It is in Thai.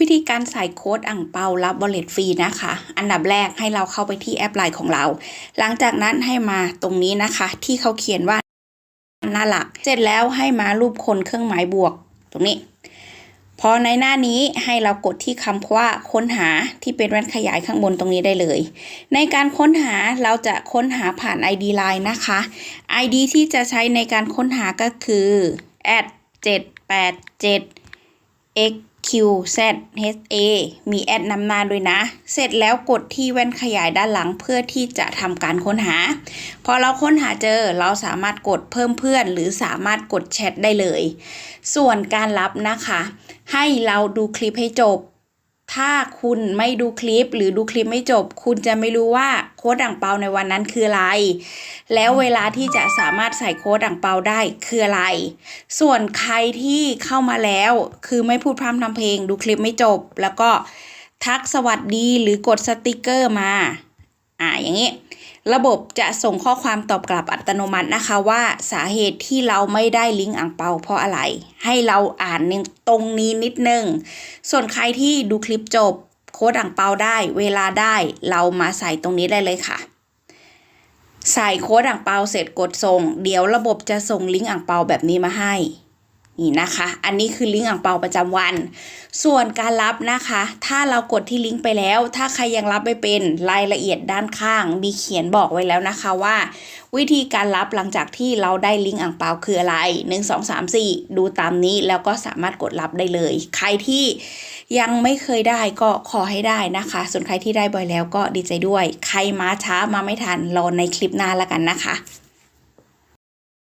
วิธีการใส่โค้ดอ่างเปารับบอลเลตฟรีนะคะ อันดับแรกให้เราเข้าไปที่แอปไลน์ของเรา หลังจากนั้นให้มาตรงนี้นะคะ ที่เขาเขียนว่าหน้าหลัก เสร็จแล้วให้มารูปคนเครื่องหมายบวก ตรงนี้ พอในหน้านี้ให้เรากดที่คำว่าค้นหาที่เป็นแว่นขยายข้างบนตรงนี้ได้เลย ในการค้นหาเราจะค้นหาผ่าน ID Line นะคะ ID ที่จะใช้ในการค้นหาก็คือ Z H A มีแอดนำหน้าด้วยนะ เสร็จแล้วกดที่แว่นขยายด้านหลังเพื่อที่จะทำการค้นหา พอเราค้นหาเจอเราสามารถกดเพิ่มเพื่อน หรือสามารถกดแชทได้เลย ส่วนการรับนะคะ ให้เราดูคลิปให้จบ ถ้าคุณไม่ดูคลิปหรือดูคลิปไม่จบ คุณจะไม่รู้ว่าโค้ดอ่างเปาในวันนั้นคืออะไร แล้วเวลาที่จะสามารถใส่โค้ดอ่างเปาได้คืออะไร ส่วนใครที่เข้ามาแล้วคือไม่พูดพร่ำทำเพลง ดูคลิปไม่จบ แล้วก็ทักสวัสดีหรือกดสติกเกอร์มาอ่าอย่างนี้ ระบบจะส่งข้อความตอบกลับอัตโนมัตินะคะว่าสาเหตุที่เราไม่ได้ลิงก์อ่างเปาเพราะอะไร ให้เราอ่านตรงนี้นิดนึง ส่วนใครที่ดูคลิปจบ โค้ดอ่างเปาได้ เวลาได้เรามาใส่ตรงนี้ได้เลยค่ะ ใส่โค้ดอ่างเปาเสร็จกดส่ง เดี๋ยวระบบจะส่งลิงก์อ่างเปาแบบนี้มาให้ นี่นะคะ อันนี้คือลิงก์อ่างเปาประจำวัน ส่วนการรับนะคะ ถ้าเรากดที่ลิงก์ไปแล้ว ถ้าใครยังรับไม่เป็นรายละเอียดด้านข้าง มีเขียนบอกไว้แล้วนะคะว่า วิธีการรับหลังจากที่เราได้ลิงก์อ่างเปาคืออะไร 1 2 3 4 ดูตามนี้แล้วก็สามารถกดรับได้เลย ใครที่ยังไม่เคยได้ก็ขอให้ได้นะคะ ส่วนใครที่ได้บ่อยแล้วก็ดีใจด้วย ใครมาช้ามาไม่ทันรอในคลิปหน้าแล้วกันนะคะ